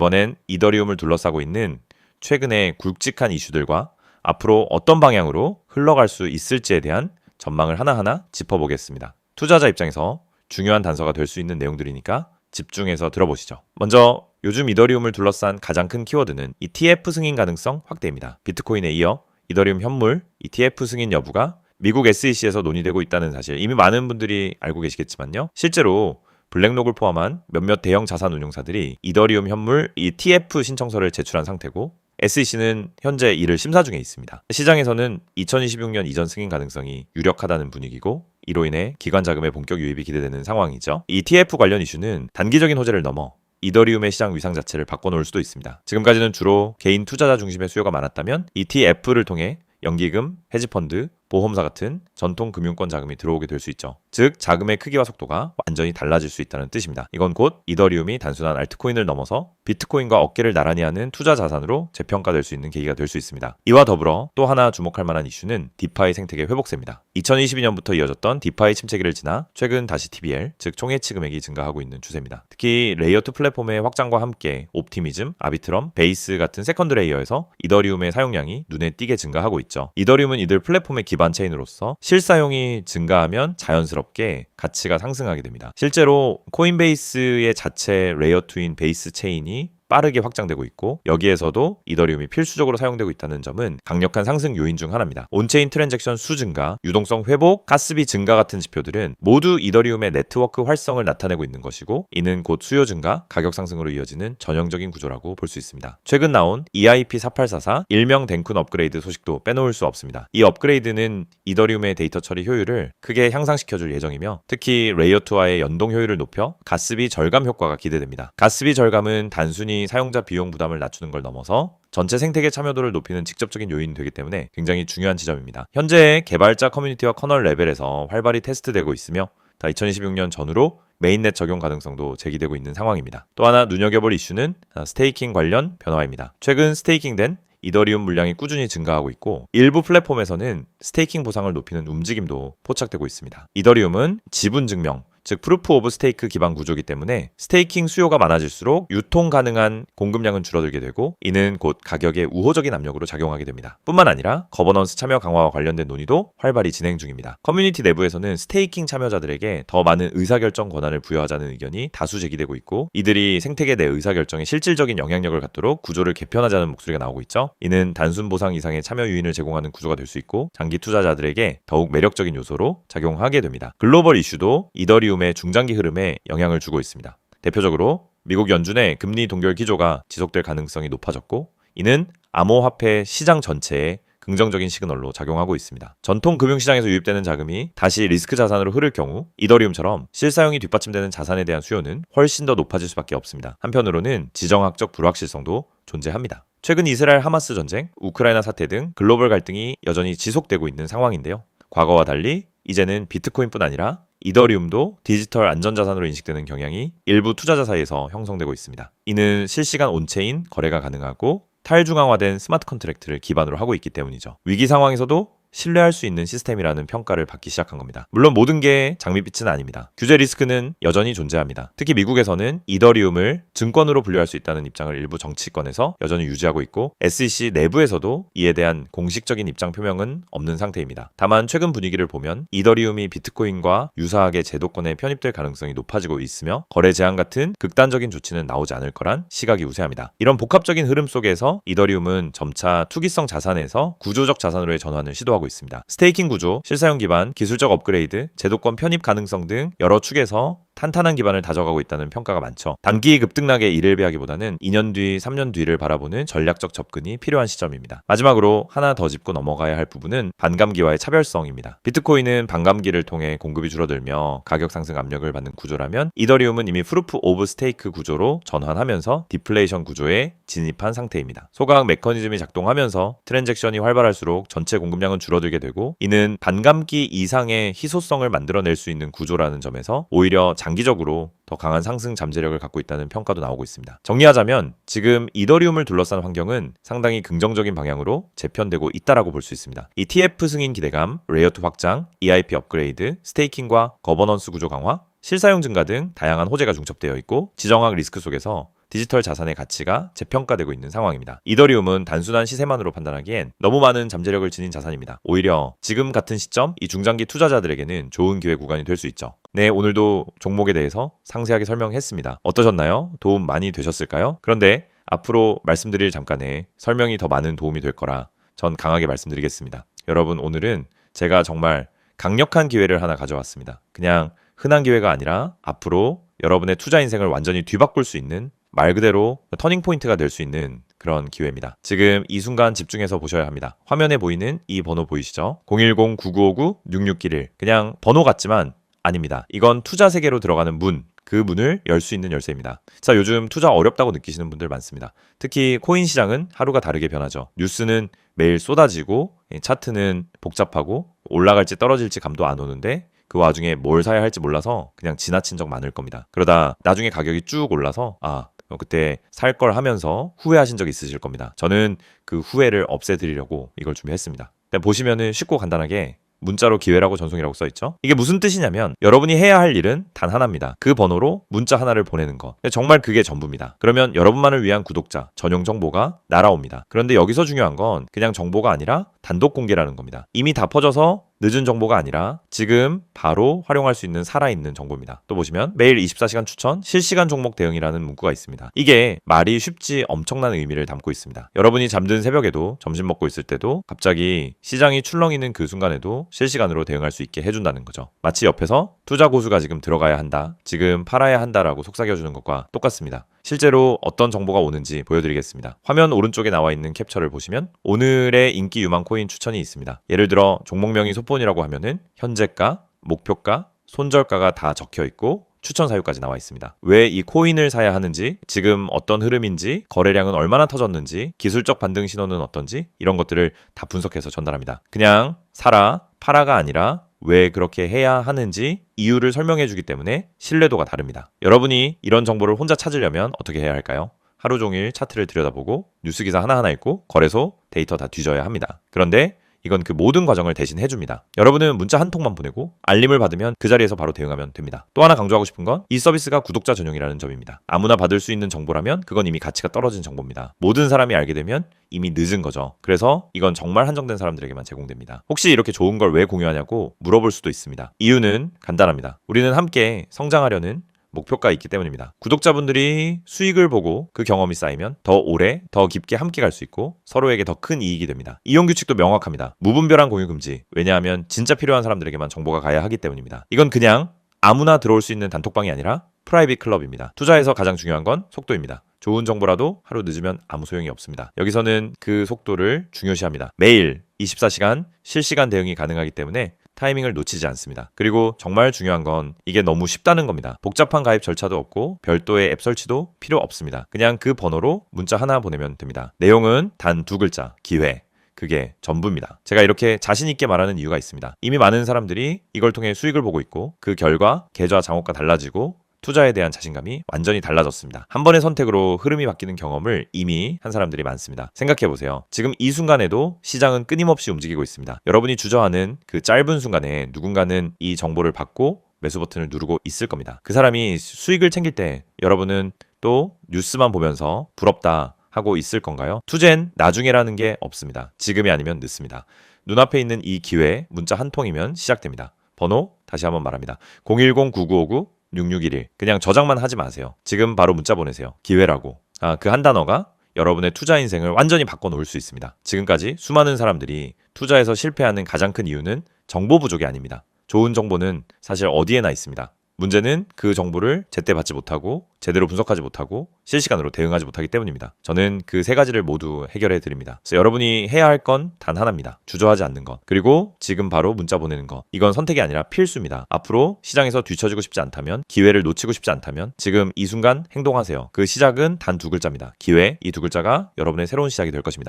이번엔 이더리움을 둘러싸고 있는 최근의 굵직한 이슈들과 앞으로 어떤 방향으로 흘러갈 수 있을지에 대한 전망을 하나하나 짚어보겠습니다. 투자자 입장에서 중요한 단서가 될 수 있는 내용들이니까 집중해서 들어보시죠. 먼저 요즘 이더리움을 둘러싼 가장 큰 키워드는 ETF 승인 가능성 확대입니다. 비트코인에 이어 이더리움 현물 ETF 승인 여부가 미국 SEC에서 논의되고 있다는 사실 이미 많은 분들이 알고 계시겠지만요. 실제로 블랙록을 포함한 몇몇 대형 자산 운용사들이 이더리움 현물 ETF 신청서를 제출한 상태고 SEC는 현재 이를 심사 중에 있습니다. 시장에서는 2026년 이전 승인 가능성이 유력하다는 분위기고 이로 인해 기관 자금의 본격 유입이 기대되는 상황이죠. ETF 관련 이슈는 단기적인 호재를 넘어 이더리움의 시장 위상 자체를 바꿔놓을 수도 있습니다. 지금까지는 주로 개인 투자자 중심의 수요가 많았다면 ETF를 통해 연기금, 헤지펀드, 보험사 같은 전통 금융권 자금이 들어오게 될 수 있죠. 즉, 자금의 크기와 속도가 완전히 달라질 수 있다는 뜻입니다. 이건 곧 이더리움이 단순한 알트코인을 넘어서 비트코인과 어깨를 나란히 하는 투자 자산으로 재평가될 수 있는 계기가 될 수 있습니다. 이와 더불어 또 하나 주목할 만한 이슈는 디파이 생태계 회복세입니다. 2022년부터 이어졌던 디파이 침체기를 지나 최근 다시 TBL, 즉 총해치 금액이 증가하고 있는 추세입니다. 특히 레이어 2 플랫폼의 확장과 함께 옵티미즘, 아비트럼, 베이스 같은 세컨드 레이어에서 이더리움의 사용량이 눈에 띄게 증가하고 있죠. 이더리움은 이들 플랫폼의 기반 기반 체인으로서 실사용이 증가하면 자연스럽게 가치가 상승하게 됩니다. 실제로 코인베이스의 자체 레이어 2인 베이스 체인이 빠르게 확장되고 있고 여기에서도 이더리움이 필수적으로 사용되고 있다는 점은 강력한 상승 요인 중 하나입니다. 온체인 트랜잭션 수 증가, 유동성 회복, 가스비 증가 같은 지표들은 모두 이더리움의 네트워크 활성을 나타내고 있는 것이고 이는 곧 수요 증가, 가격 상승으로 이어지는 전형적인 구조라고 볼 수 있습니다. 최근 나온 EIP 4844 일명 덴쿤 업그레이드 소식도 빼놓을 수 없습니다. 이 업그레이드는 이더리움의 데이터 처리 효율을 크게 향상시켜줄 예정이며 특히 레이어 2와의 연동 효율을 높여 가스비 절감 효과가 기대됩니다. 가스비 절감은 단순히 사용자 비용 부담을 낮추는 걸 넘어서 전체 생태계 참여도를 높이는 직접적인 요인이 되기 때문에 굉장히 중요한 지점입니다. 현재 개발자 커뮤니티와 커널 레벨에서 활발히 테스트되고 있으며 다 2026년 전후로 메인넷 적용 가능성도 제기되고 있는 상황입니다. 또 하나 눈여겨볼 이슈는 스테이킹 관련 변화입니다. 최근 스테이킹된 이더리움 물량이 꾸준히 증가하고 있고 일부 플랫폼에서는 스테이킹 보상을 높이는 움직임도 포착되고 있습니다. 이더리움은 지분 증명, 즉 프루프 오브 스테이크 기반 구조이기 때문에 스테이킹 수요가 많아질수록 유통 가능한 공급량은 줄어들게 되고 이는 곧 가격에 우호적인 압력으로 작용하게 됩니다. 뿐만 아니라 거버넌스 참여 강화와 관련된 논의도 활발히 진행 중입니다. 커뮤니티 내부에서는 스테이킹 참여자들에게 더 많은 의사결정 권한을 부여하자는 의견이 다수 제기되고 있고 이들이 생태계 내 의사결정에 실질적인 영향력을 갖도록 구조를 개편하자는 목소리가 나오고 있죠. 이는 단순 보상 이상의 참여 유인을 제공하는 구조가 될 수 있고 장기 투자자들에게 더욱 매력적인 요소로 작용하게 됩니다. 글로벌 이슈도 이더리 이더리움의 중장기 흐름에 영향을 주고 있습니다. 대표적으로 미국 연준의 금리 동결 기조가 지속될 가능성이 높아졌고 이는 암호화폐 시장 전체에 긍정적인 시그널로 작용하고 있습니다. 전통 금융시장에서 유입되는 자금이 다시 리스크 자산으로 흐를 경우 이더리움처럼 실사용이 뒷받침되는 자산에 대한 수요는 훨씬 더 높아질 수밖에 없습니다. 한편으로는 지정학적 불확실성도 존재합니다. 최근 이스라엘 하마스 전쟁, 우크라이나 사태 등 글로벌 갈등이 여전히 지속되고 있는 상황인데요. 과거와 달리 이제는 비트코인뿐 아니라 이더리움도 디지털 안전자산으로 인식되는 경향이 일부 투자자 사이에서 형성되고 있습니다. 이는 실시간 온체인 거래가 가능하고 탈중앙화된 스마트 컨트랙트를 기반으로 하고 있기 때문이죠. 위기 상황에서도 신뢰할 수 있는 시스템이라는 평가를 받기 시작한 겁니다. 물론 모든 게 장밋빛은 아닙니다. 규제 리스크는 여전히 존재합니다. 특히 미국에서는 이더리움을 증권으로 분류할 수 있다는 입장을 일부 정치권에서 여전히 유지하고 있고 SEC 내부에서도 이에 대한 공식적인 입장 표명은 없는 상태입니다. 다만 최근 분위기를 보면 이더리움이 비트코인과 유사하게 제도권에 편입될 가능성이 높아지고 있으며 거래 제한 같은 극단적인 조치는 나오지 않을 거란 시각이 우세합니다. 이런 복합적인 흐름 속에서 이더리움은 점차 투기성 자산에서 구조적 자산으로의 전환을 시도하고 하고 있습니다. 스테이킹 구조, 실사용 기반, 기술적 업그레이드, 제도권 편입 가능성 등 여러 축에서 탄탄한 기반을 다져가고 있다는 평가가 많죠. 단기 급등락에 이를 배하기보다는 2년 뒤, 3년 뒤를 바라보는 전략적 접근이 필요한 시점입니다. 마지막으로 하나 더 짚고 넘어가야 할 부분은 반감기와의 차별성입니다. 비트코인은 반감기를 통해 공급이 줄어들며 가격 상승 압력을 받는 구조라면 이더리움은 이미 프루프 오브 스테이크 구조로 전환하면서 디플레이션 구조에 진입한 상태입니다. 소각 메커니즘이 작동하면서 트랜잭션이 활발할수록 전체 공급량은 줄어들게 되고 이는 반감기 이상의 희소성을 만들어낼 수 있는 구조라는 점에서 오히려 장 장기적으로 더 강한 상승 잠재력을 갖고 있다는 평가도 나오고 있습니다. 정리하자면 지금 이더리움을 둘러싼 환경은 상당히 긍정적인 방향으로 재편되고 있다라고 볼 수 있습니다. ETF 승인 기대감, 레이어2 확장, EIP 업그레이드, 스테이킹과 거버넌스 구조 강화, 실사용 증가 등 다양한 호재가 중첩되어 있고 지정학 리스크 속에서 디지털 자산의 가치가 재평가되고 있는 상황입니다. 이더리움은 단순한 시세만으로 판단하기엔 너무 많은 잠재력을 지닌 자산입니다. 오히려 지금 같은 시점 이 중장기 투자자들에게는 좋은 기회 구간이 될 수 있죠. 네, 오늘도 종목에 대해서 상세하게 설명했습니다. 어떠셨나요? 도움 많이 되셨을까요? 그런데 앞으로 말씀드릴 잠깐에 설명이 더 많은 도움이 될 거라 전 강하게 말씀드리겠습니다. 여러분, 오늘은 제가 정말 강력한 기회를 하나 가져왔습니다. 그냥 흔한 기회가 아니라 앞으로 여러분의 투자 인생을 완전히 뒤바꿀 수 있는 말 그대로 터닝 포인트가 될 수 있는 그런 기회입니다. 지금 이 순간 집중해서 보셔야 합니다. 화면에 보이는 이 번호 보이시죠? 010-9959-6691. 그냥 번호 같지만 아닙니다. 이건 투자 세계로 들어가는 문, 그 문을 열 수 있는 열쇠입니다. 자, 요즘 투자 어렵다고 느끼시는 분들 많습니다. 특히 코인 시장은 하루가 다르게 변하죠. 뉴스는 매일 쏟아지고 차트는 복잡하고 올라갈지 떨어질지 감도 안 오는데 그 와중에 뭘 사야 할지 몰라서 그냥 지나친 적 많을 겁니다. 그러다 나중에 가격이 쭉 올라서 아 그때 살 걸 하면서 후회하신 적 있으실 겁니다. 저는 그 후회를 없애드리려고 이걸 준비했습니다. 보시면은 쉽고 간단하게 문자로 기회라고 전송이라고 써 있죠. 이게 무슨 뜻이냐면 여러분이 해야 할 일은 단 하나입니다. 그 번호로 문자 하나를 보내는 거. 정말 그게 전부입니다. 그러면 여러분만을 위한 구독자 전용 정보가 날아옵니다. 그런데 여기서 중요한 건 그냥 정보가 아니라 단독 공개라는 겁니다. 이미 다 퍼져서 늦은 정보가 아니라 지금 바로 활용할 수 있는 살아있는 정보입니다. 또 보시면 매일 24시간 추천, 실시간 종목 대응이라는 문구가 있습니다. 이게 말이 쉽지 엄청난 의미를 담고 있습니다. 여러분이 잠든 새벽에도 점심 먹고 있을 때도 갑자기 시장이 출렁이는 그 순간에도 실시간으로 대응할 수 있게 해준다는 거죠. 마치 옆에서 투자 고수가 지금 들어가야 한다, 지금 팔아야 한다라고 속삭여주는 것과 똑같습니다. 실제로 어떤 정보가 오는지 보여드리겠습니다. 화면 오른쪽에 나와 있는 캡처를 보시면 오늘의 인기 유망 코인 추천이 있습니다. 예를 들어 종목명이 소폰이라고 하면은 현재가, 목표가, 손절가가 다 적혀 있고 추천 사유까지 나와 있습니다. 왜 이 코인을 사야 하는지, 지금 어떤 흐름인지, 거래량은 얼마나 터졌는지, 기술적 반등 신호는 어떤지 이런 것들을 다 분석해서 전달합니다. 그냥 사라, 팔아가 아니라 왜 그렇게 해야 하는지 이유를 설명해 주기 때문에 신뢰도가 다릅니다. 여러분이 이런 정보를 혼자 찾으려면 어떻게 해야 할까요? 하루 종일 차트를 들여다보고 뉴스 기사 하나하나 읽고 거래소 데이터 다 뒤져야 합니다. 그런데 이건 그 모든 과정을 대신 해줍니다. 여러분은 문자 한 통만 보내고 알림을 받으면 그 자리에서 바로 대응하면 됩니다. 또 하나 강조하고 싶은 건 이 서비스가 구독자 전용이라는 점입니다. 아무나 받을 수 있는 정보라면 그건 이미 가치가 떨어진 정보입니다. 모든 사람이 알게 되면 이미 늦은 거죠. 그래서 이건 정말 한정된 사람들에게만 제공됩니다. 혹시 이렇게 좋은 걸 왜 공유하냐고 물어볼 수도 있습니다. 이유는 간단합니다. 우리는 함께 성장하려는 목표가 있기 때문입니다. 구독자분들이 수익을 보고 그 경험이 쌓이면 더 오래, 더 깊게 함께 갈 수 있고 서로에게 더 큰 이익이 됩니다. 이용 규칙도 명확합니다. 무분별한 공유 금지. 왜냐하면 진짜 필요한 사람들에게만 정보가 가야 하기 때문입니다. 이건 그냥 아무나 들어올 수 있는 단톡방이 아니라 프라이빗 클럽입니다. 투자에서 가장 중요한 건 속도입니다. 좋은 정보라도 하루 늦으면 아무 소용이 없습니다. 여기서는 그 속도를 중요시합니다. 매일 24시간 실시간 대응이 가능하기 때문에 타이밍을 놓치지 않습니다. 그리고 정말 중요한 건 이게 너무 쉽다는 겁니다. 복잡한 가입 절차도 없고 별도의 앱 설치도 필요 없습니다. 그냥 그 번호로 문자 하나 보내면 됩니다. 내용은 단 두 글자, 기회. 그게 전부입니다. 제가 이렇게 자신있게 말하는 이유가 있습니다. 이미 많은 사람들이 이걸 통해 수익을 보고 있고 그 결과 계좌 장호가 달라지고 투자에 대한 자신감이 완전히 달라졌습니다. 한 번의 선택으로 흐름이 바뀌는 경험을 이미 한 사람들이 많습니다. 생각해 보세요. 지금 이 순간에도 시장은 끊임없이 움직이고 있습니다. 여러분이 주저하는 그 짧은 순간에 누군가는 이 정보를 받고 매수 버튼을 누르고 있을 겁니다. 그 사람이 수익을 챙길 때 여러분은 또 뉴스만 보면서 부럽다 하고 있을 건가요? 투젠 나중에라는 게 없습니다. 지금이 아니면 늦습니다. 눈앞에 있는 이 기회 문자 한 통이면 시작됩니다. 번호 다시 한번 말합니다. 010-9959 6611. 그냥 저장만 하지 마세요. 지금 바로 문자 보내세요. 기회라고. 아, 그 한 단어가 여러분의 투자 인생을 완전히 바꿔놓을 수 있습니다. 지금까지 수많은 사람들이 투자에서 실패하는 가장 큰 이유는 정보 부족이 아닙니다. 좋은 정보는 사실 어디에나 있습니다. 문제는 그 정보를 제때 받지 못하고 제대로 분석하지 못하고 실시간으로 대응하지 못하기 때문입니다. 저는 그 세 가지를 모두 해결해 드립니다. 그래서 여러분이 해야 할 건 단 하나입니다. 주저하지 않는 것. 그리고 지금 바로 문자 보내는 것. 이건 선택이 아니라 필수입니다. 앞으로 시장에서 뒤처지고 싶지 않다면, 기회를 놓치고 싶지 않다면 지금 이 순간 행동하세요. 그 시작은 단 두 글자입니다. 기회, 이 두 글자가 여러분의 새로운 시작이 될 것입니다.